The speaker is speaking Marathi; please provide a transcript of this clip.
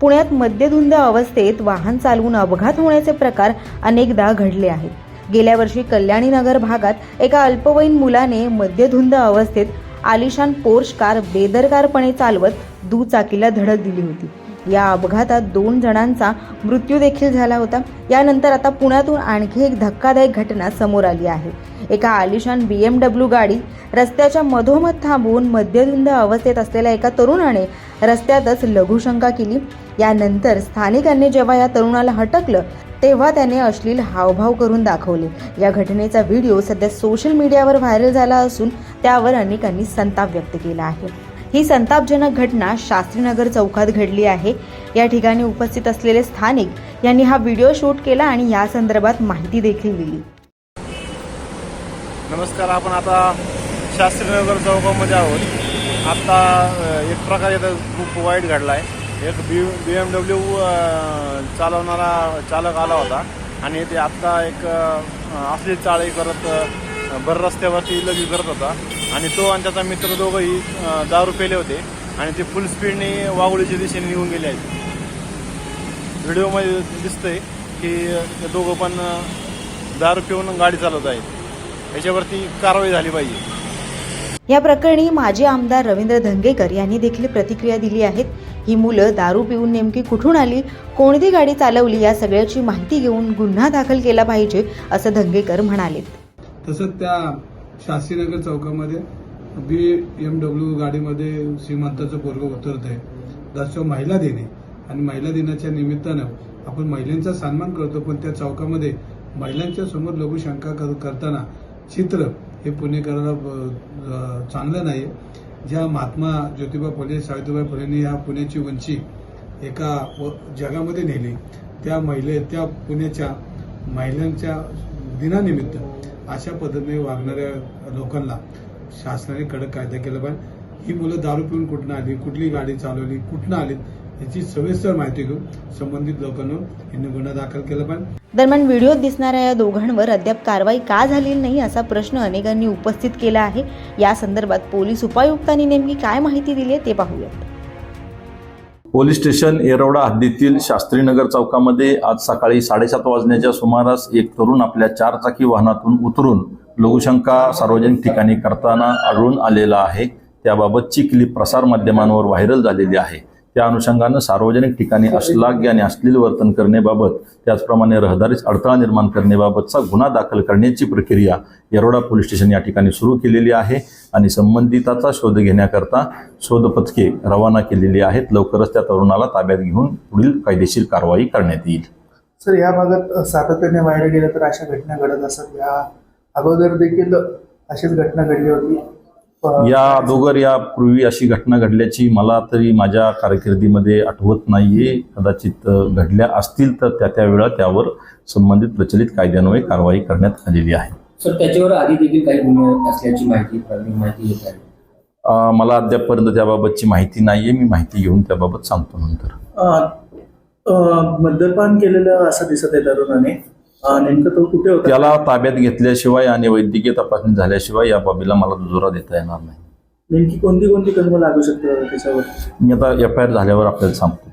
पुण्यात मद्यधुंद अवस्थेत वाहन चालवून अपघात होण्याचे प्रकार अनेकदा घडले आहेत. गेल्या वर्षी कल्याणी नगर भागात एका अल्पवयीन मुलाने मद्यधुंद अवस्थेत आलिशान पोर्श कार बेदरकारपणे चालवत दुचाकीला धडक दिली होती. या अपघातात दोन जणांचा मृत्यू देखील झाला होता. यानंतर आता पुण्यातून आणखी एक धक्कादायक घटना समोर आली आहे. एका आलिशान बी एम डब्ल्यू गाडी रस्त्याच्या मधोमध थांबवून मध्यधुंद अवस्थेत असलेल्या एका तरुणाने रस्त्यातच लघुशंका केली. यानंतर स्थानिकांनी जेव्हा या तरुणाला हटकलं तेव्हा त्याने अश्लील हावभाव करून दाखवले. या घटनेचा व्हिडिओ सध्या सोशल मीडियावर व्हायरल झाला असून त्यावर अनेकांनी संताप व्यक्त केला आहे. ही संतापजनक घटना शास्त्रीनगर चौकात घडली आहे. या ठिकाणी उपस्थित असलेले स्थानिक यांनी हा व्हिडिओ शूट केला आणि या संदर्भात माहिती देखील दिली. नमस्कार आपण आता शास्त्रीनगर चौकामध्ये आहोत. आत्ता एक प्रकारे खूप वाईट घडला आहे एक बी बी एम डब्ल्यू चालवणारा चालक आला होता आणि ते आत्ता एक असली चाळी करत बर भर रस्त्यावरती लगी करत होता. आणि तो आणि त्याचा मित्र दोघंही दारू पेले होते. आणि ते फुल स्पीडने वाघोळीच्या दिशेने निघून गेले आहेत. व्हिडिओमध्ये दिसतंय की दोघं पण दारू पिऊन गाडी चालवत आहेत. याच्यावरती कारवाई झाली पाहिजे. या प्रकरणी माजी आमदार रवींद्र धंगेकर यांनी देखील प्रतिक्रिया दिली आहेत. ही मुलं दारू पिऊन नेमकी कुठून आली कोणती गाडी चालवली या सगळ्याची माहिती घेऊन गुन्हा दाखल केला पाहिजे असं धंगेकर म्हणाले तसंच त्या शास्त्रीनगर चौकामध्ये बी एम डब्ल्यू गाडीमध्ये श्रीमंताचं पोरग उतरत आहे त्याचं महिला दिने. आणि महिला दिनाच्या निमित्तानं आपण महिलांचा सन्मान करतो पण त्या चौकामध्ये महिलांच्या समोर लघुशंका कर- करताना चित्र हे पुणेकराला चांगलं नाही ज्या महात्मा ज्योतिबा फुले सावित्रीबाई फुलेंनी या पुण्याची उंची एका व- जगामध्ये नेली त्या महिले त्या पुण्याच्या महिलांच्या दिनानिमित्त अशा पद्धतीने वागणाऱ्या लोकांना शासनाने कडक कायदा केला पाहिजे. ही मुलं दारू पिऊन कुठनं आली कुठली गाडी चालवली कुठनं आली याची सविस्तर माहिती घेऊन संबंधित लोकांना यांनी गुन्हा दाखल केला पाहिजे. दरम्यान व्हिडिओत दिसणाऱ्या या दोघांवर अद्याप कारवाई का झालेली नाही असा प्रश्न अनेकांनी उपस्थित केला आहे. या संदर्भात पोलीस उपायुक्तांनी नेमकी काय माहिती दिली आहे ते पाहूयात. पोलीस स्टेशन येरवडा हद्दीतील शास्त्रीनगर चौकामध्ये आज सकाळी साडेसात वाजण्याच्या सुमारास एक तरुण आपल्या चारचाकी वाहनातून उतरून लघुशंका सार्वजनिक ठिकाणी करताना आढळून आलेला आहे. त्याबाबतची क्लिप प्रसार माध्यमांवर व्हायरल झालेली आहे. त्या अनुषंगानं सार्वजनिक ठिकाणी अश्लाघ्य आणि अश्लील वर्तन करण्याबाबत त्याचप्रमाणे रहदारीस अडथळा निर्माण करण्याबाबतचा गुन्हा दाखल करण्याची प्रक्रिया येरोडा पोलीस स्टेशन या ठिकाणी सुरू केलेली आहे आणि संबंधिताचा शोध घेण्याकरता शोध पथके रवाना केलेली आहेत. लवकरच त्या तरुणाला ताब्यात घेऊन पुढील कायदेशीर कारवाई करण्यात येईल. सर या भागात सातत्याने व्हायला गेलं तर अशा घटना घडत असतात. या अगोदर देखील अशीच घटना घडली होती. या अगोदर यापूर्वी अशी घटना घडल्याची मला तरी माझ्या कारकिर्दीमध्ये आठवत नाहीये. कदाचित घडल्या असतील तर त्या त्या वेळा त्यावर संबंधित प्रचलित कायद्यान्वये कारवाई करण्यात आलेली आहे. सर त्याच्यावर आधी देखील काही गुन्हे असल्याची माहिती माहिती येत आहे. मला अद्यापपर्यंत त्याबाबतची माहिती नाहीये. मी माहिती घेऊन त्याबाबत सांगतो नंतर. मद्यपान केलेलं असं दिसत आहे तरुणाने. नेमकं तो कुठे होता? त्याला ताब्यात घेतल्याशिवाय आणि वैद्यकीय तपासणी झाल्याशिवाय या बाबीला मला दुजोरा देता येणार नाही. नेमकी कोणती कोणती कलमं लागू शकते त्याच्यावर? मी आता एफ आय आर झाल्यावर आपल्याला सांगतो.